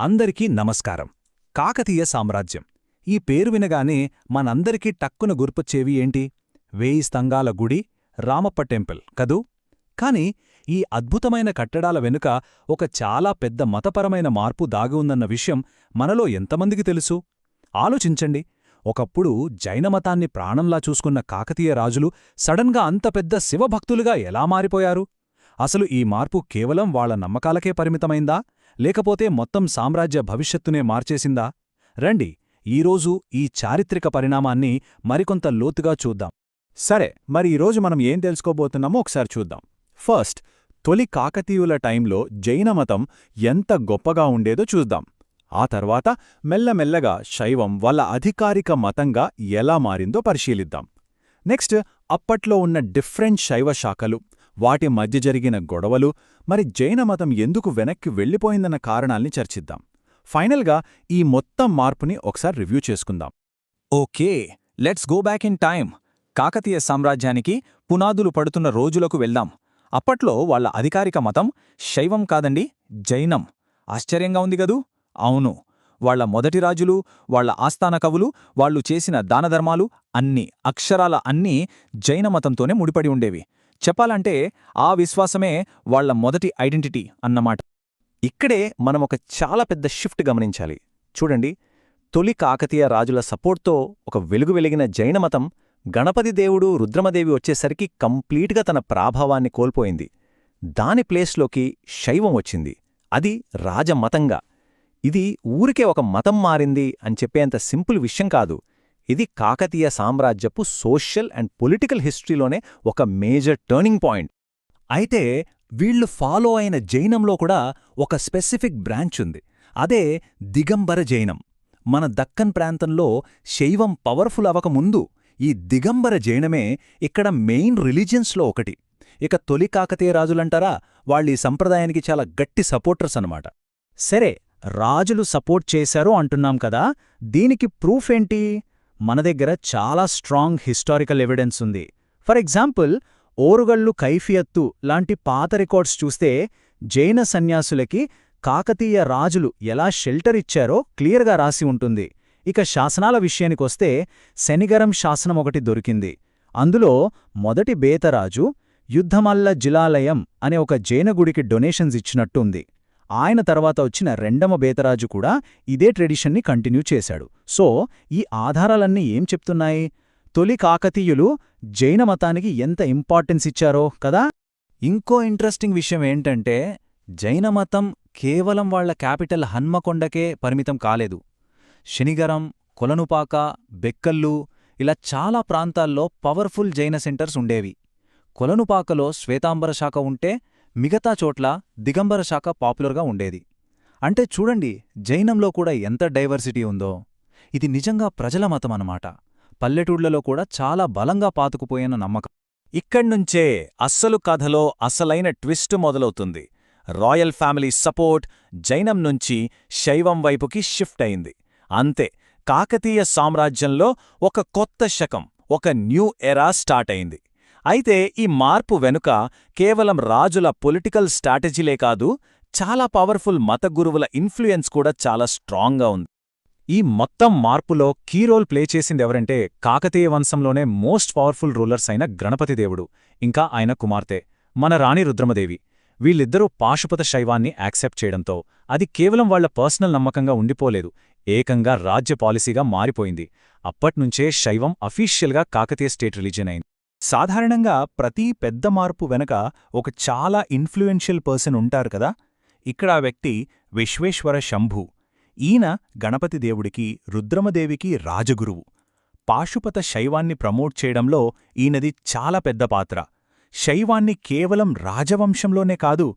అందరికీ నమస్కారం. కాకతీయ సామ్రాజ్యం. ఈ పేరు వినగానే మనందరికీ టక్కున గుర్పొచ్చేవి ఏంటి? వేయి స్తంగాల గుడి రామప్ప టెంపుల్ కదూ? కాని ఈ అద్భుతమైన కట్టడాల వెనుక ఒక చాలా పెద్ద మతపరమైన మార్పు దాగి ఉందన్న విషయం మనలో ఎంతమందికి తెలుసు? ఆలోచించండి. ఒకప్పుడు జైనమతాన్ని ప్రాణంలా చూసుకున్న కాకతీయ రాజులు సడన్గా అంత పెద్ద శివభక్తులుగా ఎలా మారిపోయారు? అసలు ఈ మార్పు కేవలం వాళ్ళ నమ్మకాలకే పరిమితమైందా? లేకపోతే మొత్తం సామ్రాజ్య భవిష్యత్తునే మార్చేసిందా? రండి ఈరోజు ఈ చారిత్రక పరిణామాన్ని మరికొంత లోతుగా చూద్దాం. సరే మరి ఈరోజు మనం ఏం తెలుసుకోబోతున్నామో ఒకసారి చూద్దాం. ఫస్ట్ తొలి కాకతీయుల టైంలో జైనమతం ఎంత గొప్పగా ఉండేదో చూద్దాం. ఆ తర్వాత మెల్లమెల్లగా శైవం వాళ్ళ అధికారిక మతంగా ఎలా మారిందో పరిశీలిద్దాం. నెక్స్ట్ అప్పట్లో ఉన్న డిఫరెంట్ శైవ శాఖలు. వాటి మధ్య జరిగిన గొడవలు మరి జైనమతం ఎందుకు వెనక్కి వెళ్ళిపోయిందన్న కారణాల్ని చర్చిద్దాం. ఫైనల్గా ఈ మొత్తం మార్పుని ఒకసారి రివ్యూ చేసుకుందాం. Okay let's go back in time. Kakatiya సామ్రాజ్యానికి పునాదులు పడుతున్న రోజులకు వెళ్దాం. అప్పట్లో వాళ్ళ అధికారిక మతం శైవం కాదండి జైనం. ఆశ్చర్యంగా ఉంది గదూ అవును. వాళ్ళ మొదటి రాజులు వాళ్ళ ఆస్థాన కవులు వాళ్ళు చేసిన దానధర్మాలు అన్ని అక్షరాల అన్నీ జైనమతంతోనే ముడిపడి ఉండేవి. చెప్పాలంటే ఆ విశ్వాసమే వాళ్ళ మొదటి ఐడెంటిటీ అన్నమాట. ఇక్కడే మనం ఒక చాలా పెద్ద షిఫ్ట్ గమనించాలి. చూడండి తొలి కాకతీయ రాజుల సపోర్ట్తో ఒక వెలుగు వెలిగిన జైనమతం గణపతి దేవుడు రుద్రమదేవి వచ్చేసరికి కంప్లీట్గా తన ప్రాభావాన్ని కోల్పోయింది. దాని ప్లేస్లోకి శైవం వచ్చింది. అది రాజమతంగా. ఇది ఊరికే ఒక మతం మారింది అని చెప్పేంత సింపుల్ విషయం కాదు. ఇది కాకతీయ సామ్రాజ్యపు సోషల్ అండ్ పొలిటికల్ హిస్టరీలోనే ఒక మేజర్ టర్నింగ్ పాయింట్. అయితే వీళ్ళు ఫాలో అయిన జైనంలో కూడా ఒక స్పెసిఫిక్ బ్రాంచ్ ఉంది. అదే దిగంబర జైనం. మన దక్కన్ ప్రాంతంలో శైవం పవర్ఫుల్ అవకముందు ఈ దిగంబర జైనమే ఇక్కడ మెయిన్ రిలీజియన్స్లో ఒకటి. ఇక తొలి కాకతీయ రాజులంటారా? వాళ్ళీ సంప్రదాయానికి చాలా గట్టి సపోర్టర్స్ అన్నమాట. సరే రాజులు సపోర్ట్ చేశారు అంటున్నాం కదా దీనికి ప్రూఫ్ ఏంటి? మన దగ్గర చాలా స్ట్రాంగ్ హిస్టారికల్ ఎవిడెన్స్ ఉంది. ఫర్ ఎగ్జాంపుల్ ఓరుగళ్ళు కైఫియత్తు లాంటి పాత రికార్డ్స్ చూస్తే జైన సన్యాసులకి కాకతీయ రాజులు ఎలా షెల్టర్ ఇచ్చారో క్లియర్గా రాసి ఉంటుంది. ఇక శాసనాల విషయానికొస్తే శనిగరం శాసనం ఒకటి దొరికింది. అందులో మొదటి బేతరాజు యుద్ధమల్ల జిలాలయం అనే ఒక జైన గుడికి డొనేషన్స్ ఇచ్చినట్టుంది. ఆయన తర్వాత వచ్చిన రెండమ బేతరాజు కూడా ఇదే ట్రెడిషన్ని కంటిన్యూ చేశాడు. సో ఈ ఆధారాలన్నీ ఏం చెప్తున్నాయి? తొలి కాకతీయులు జైన మతానికి ఎంత ఇంపార్టెన్స్ ఇచ్చారో కదా? ఇంకో ఇంట్రెస్టింగ్ విషయం ఏంటంటే జైనమతం కేవలం వాళ్ళ క్యాపిటల్ హన్మకొండకే పరిమితం కాలేదు. శనిగరం కొలనుపాక బెక్కల్లు ఇలా చాలా ప్రాంతాల్లో పవర్ఫుల్ జైన సెంటర్స్ ఉండేవి. కొలనుపాకలో శ్వేతాంబర శాఖ ఉంటే మిగతా చోట్ల దిగంబర శాఖ పాపులర్గా ఉండేది. అంటే చూడండి జైనంలో కూడా ఎంత డైవర్సిటీ ఉందో. ఇది నిజంగా ప్రజల మతం అన్నమాట. పల్లెటూళ్ళలో కూడా చాలా బలంగా పాతుకుపోయిన నమ్మకం. ఇక్కడ్నుంచే అస్సలు కథలో అసలైన ట్విస్ట్ మొదలవుతుంది. రాయల్ ఫ్యామిలీ సపోర్ట్ జైనం నుంచి శైవం వైపుకి షిఫ్ట్ అయింది. అంతే కాకతీయ సామ్రాజ్యంలో ఒక కొత్త శకం ఒక న్యూ ఎరా స్టార్ట్ అయింది. అయితే ఈ మార్పు వెనుక కేవలం రాజుల పొలిటికల్ స్ట్రాటజీలే కాదు చాలా పవర్ఫుల్ మత గురువుల ఇన్ఫ్లుయెన్స్ కూడా చాలా స్ట్రాంగ్గా ఉంది. ఈ మొత్తం మార్పులో కీ రోల్ ప్లే చేసిందెవరంటే కాకతీయ వంశంలోనే మోస్ట్ పవర్ఫుల్ రూలర్స్ అయిన గణపతిదేవుడు ఇంకా ఆయన కుమార్తె మన రాణి రుద్రమదేవి. వీళ్ళిద్దరూ పాశుపత శైవాన్ని యాక్సెప్ట్ చేయడంతో అది కేవలం వాళ్ళ పర్సనల్ నమ్మకంగా ఉండిపోలేదు ఏకంగా రాజ్య పాలసీగా మారిపోయింది. అప్పట్నుంచే శైవం అఫీషియల్గా కాకతీయ స్టేట్ రిలీజియన్ అయింది. సాధారణంగా ప్రతి పెద్ద మార్పు వెనక ఒక చాలా ఇన్ఫ్లుయెన్షియల్ పర్సన్ ఉంటారు కదా? ఇక్కడ ఆ వ్యక్తి విశ్వేశ్వర శంభు. ఈయన గణపతి దేవుడికి రుద్రమదేవికి రాజగురువు. పాశుపత శైవాన్ని ప్రమోట్ చేయడంలో ఈయనది చాలా పెద్ద పాత్ర. శైవాన్ని కేవలం రాజవంశంలోనే కాదు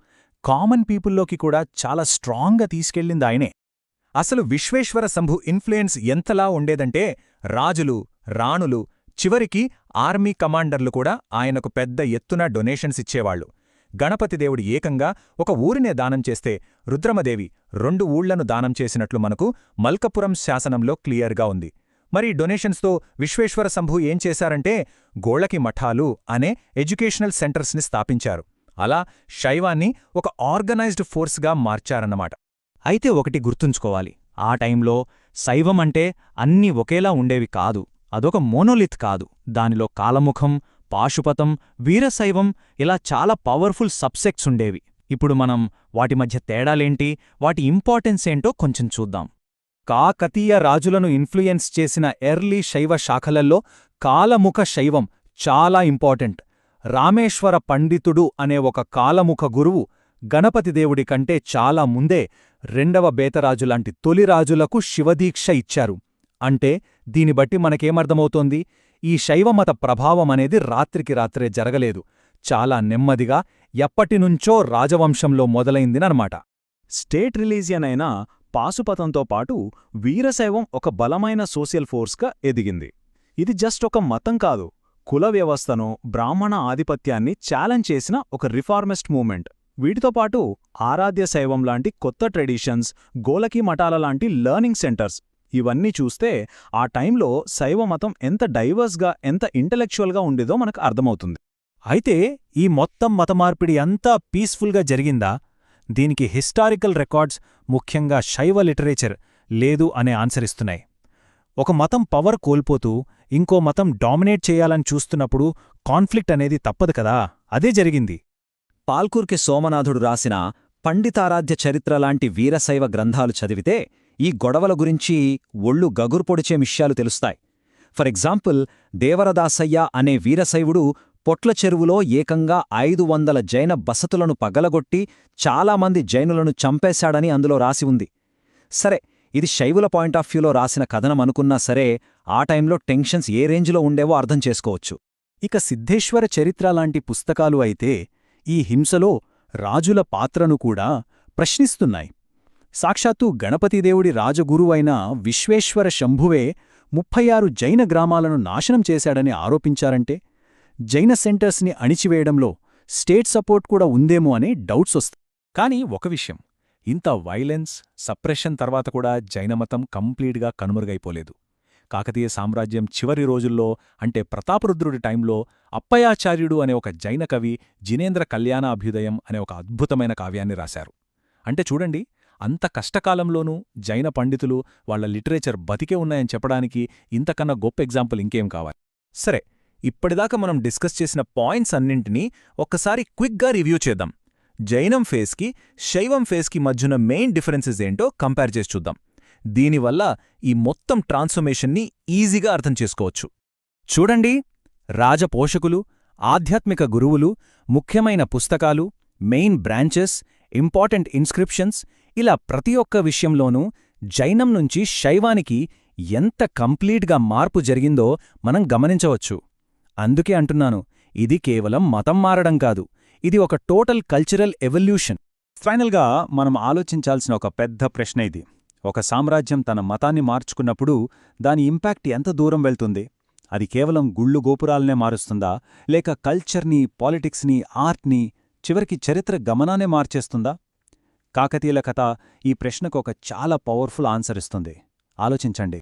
కామన్ పీపుల్లోకి కూడా చాలా స్ట్రాంగ్గా తీసుకెళ్ళింది ఆయనే. అసలు విశ్వేశ్వర శంభు ఇన్ఫ్లుయెన్స్ ఎంతలా ఉండేదంటే రాజులు రాణులు చివరికి ఆర్మీ కమాండర్లు కూడా ఆయనకు పెద్ద ఎత్తున డొనేషన్స్ ఇచ్చేవాళ్ళు గణపతిదేవుడు ఏకంగా ఒక ఊరినే దానం చేస్తే రుద్రమదేవి రెండు ఊళ్ళను దానం చేసినట్లు మనకు మల్కపురం శాసనంలో క్లియర్గా ఉంది. మరి డొనేషన్స్తో విశ్వేశ్వర సంభు ఏం చేశారంటే గోళ్ళకి మఠాలు అనే ఎడ్యుకేషనల్ సెంటర్స్ని స్థాపించారు. అలా శైవాన్ని ఒక ఆర్గనైజ్డ్ ఫోర్స్గా మార్చారన్నమాట. అయితే ఒకటి గుర్తుంచుకోవాలి. ఆ టైంలో శైవం అంటే అన్నీ ఒకేలా ఉండేవి కాదు. అదొక మోనోలిత్ కాదు. దానిలో కాలముఖం పాశుపతం వీరశైవం ఇలా చాలా పవర్ఫుల్ సబ్సెక్ట్స్ ఉండేవి. ఇప్పుడు మనం వాటి మధ్య తేడాలేంటి వాటి ఇంపార్టెన్స్ ఏంటో కొంచెం చూద్దాం. కాకతీయ రాజులను ఇన్ఫ్లుయెన్స్ చేసిన ఎర్లీ శైవ శాఖలల్లో కాలముఖ శైవం చాలా ఇంపార్టెంట్. రామేశ్వర పండితుడు అనే ఒక కాలముఖ గురువు గణపతిదేవుడి కంటే చాలా ముందే రెండవ బేతరాజులాంటి తొలి రాజులకు శివదీక్ష ఇచ్చారు. అంటే దీని బట్టి మనకేమర్థమవుతోంది? ఈ శైవమత ప్రభావం అనేది రాత్రికి రాత్రే జరగలేదు. చాలా నెమ్మదిగా ఎప్పటినుంచో రాజవంశంలో మొదలైందినమాట. స్టేట్ రిలీజియన్ అయిన పాశుపతంతో పాటు వీరశైవం ఒక బలమైన సోషల్ ఫోర్స్గా ఎదిగింది. ఇది జస్ట్ ఒక మతం కాదు కుల వ్యవస్థను బ్రాహ్మణ ఆధిపత్యాన్ని ఛాలెంజ్ చేసిన ఒక రిఫార్మిస్ట్ మూమెంట్. వీటితో పాటు ఆరాధ్య శైవం లాంటి కొత్త ట్రెడిషన్స్ గోలకి మఠాల లాంటి లర్నింగ్ సెంటర్స్ ఇవన్నీ చూస్తే ఆ టైంలో శైవ మతం ఎంత డైవర్స్గా ఎంత ఇంటలెక్చువల్గా ఉండేదో మనకు అర్థమవుతుంది. అయితే ఈ మొత్తం మతమార్పిడి అంతా పీస్ఫుల్గా జరిగిందా? దీనికి హిస్టారికల్ రికార్డ్స్ ముఖ్యంగా శైవ లిటరేచర్ లేదు అనే ఆన్సర్ ఇస్తున్నాయి. ఒక మతం పవర్ కోల్పోతూ ఇంకో మతం డామినేట్ చేయాలని చూస్తున్నప్పుడు కాన్ఫ్లిక్ట్ అనేది తప్పదు కదా? అదే జరిగింది. పాల్కూర్కి సోమనాథుడు రాసిన పండితారాధ్య చరిత్ర లాంటి వీరశైవ గ్రంథాలు చదివితే ఈ గొడవల గురించి ఒళ్ళు గగుర్పొడిచే విషయాలు తెలుస్తాయి. ఫర్ ఎగ్జాంపుల్ దేవరదాసయ్య అనే వీరశైవుడు పొట్ల చెరువులో ఏకంగా ఐదు వందల జైన బసతులను పగలగొట్టి చాలామంది జైనులను చంపేశాడని అందులో రాసి ఉంది. సరే ఇది శైవుల పాయింట్ ఆఫ్ వ్యూలో రాసిన కథనం అనుకున్నా సరే ఆ టైంలో టెన్షన్స్ ఏ రేంజ్లో ఉండేవో అర్థం చేసుకోవచ్చు. ఇక సిద్ధేశ్వర చరిత్ర లాంటి పుస్తకాలు అయితే ఈ హింసలో రాజుల పాత్రను కూడా ప్రశ్నిస్తున్నాయి. సాక్షాత్తు గణపతిదేవుడి రాజగురువైన విశ్వేశ్వర శంభువే ముప్పై ఆరు జైన గ్రామాలను నాశనం చేశాడని ఆరోపించారంటే జైన సెంటర్స్ని అణిచివేయడంలో స్టేట్ సపోర్ట్ కూడా ఉందేమో అనే డౌట్స్ వస్తాయి కానీ ఒక విషయం ఇంత వైలెన్స్ సప్రెషన్ తర్వాత కూడా జైనమతం కంప్లీట్గా కనుమరుగైపోలేదు. కాకతీయ సామ్రాజ్యం చివరి రోజుల్లో అంటే ప్రతాపరుద్రుడి టైంలో అప్పయాచార్యుడు అనే ఒక జైన కవి జినేంద్ర కళ్యాణ అభ్యుదయం అనే ఒక అద్భుతమైన కావ్యాన్ని రాశారు. అంటే చూడండి అంత కష్టకాలంలోనూ జైన పండితులు వాళ్ళ లిటరేచర్ బతికే ఉన్నాయని చెప్పడానికి ఇంతకన్నా గొప్ప ఎగ్జాంపుల్ ఇంకేం కావాలి? సరే ఇప్పటిదాకా మనం డిస్కస్ చేసిన పాయింట్స్ అన్నింటినీ ఒక్కసారి క్విక్గా రివ్యూ చేద్దాం. జైనం ఫేస్కి శైవం ఫేస్కి మధ్యన మెయిన్ డిఫరెన్సెస్ ఏంటో కంపేర్ చేసి చూద్దాం. దీనివల్ల ఈ మొత్తం ట్రాన్స్ఫర్మేషన్ని ఈజీగా అర్థం చేసుకోవచ్చు. చూడండి రాజపోషకులు ఆధ్యాత్మిక గురువులు ముఖ్యమైన పుస్తకాలు మెయిన్ బ్రాంచెస్ ఇంపార్టెంట్ ఇన్స్క్రిప్షన్స్ ఇలా ప్రతి ఒక్క విషయంలోనూ జైనం నుంచి శైవానికి ఎంత కంప్లీట్గా మార్పు జరిగిందో మనం గమనించవచ్చు. అందుకే అంటున్నాను ఇది కేవలం మతం మారడం కాదు ఇది ఒక టోటల్ కల్చరల్ ఎవల్యూషన్. ఫైనల్గా మనం ఆలోచించాల్సిన ఒక పెద్ద ప్రశ్న ఇది. ఒక సామ్రాజ్యం తన మతాన్ని మార్చుకున్నప్పుడు దాని ఇంపాక్ట్ ఎంత దూరం వెళ్తుంది? అది కేవలం గుళ్ళు గోపురాలనే మారుస్తుందా? లేక కల్చర్ని పాలిటిక్స్ని ఆర్ట్ని చివరికి చరిత్ర గమనానే మార్చేస్తుందా? కాకతీయుల కథ ఈ ప్రశ్నకు ఒక చాలా పవర్ఫుల్ ఆన్సర్ ఇస్తుంది. ఆలోచించండి.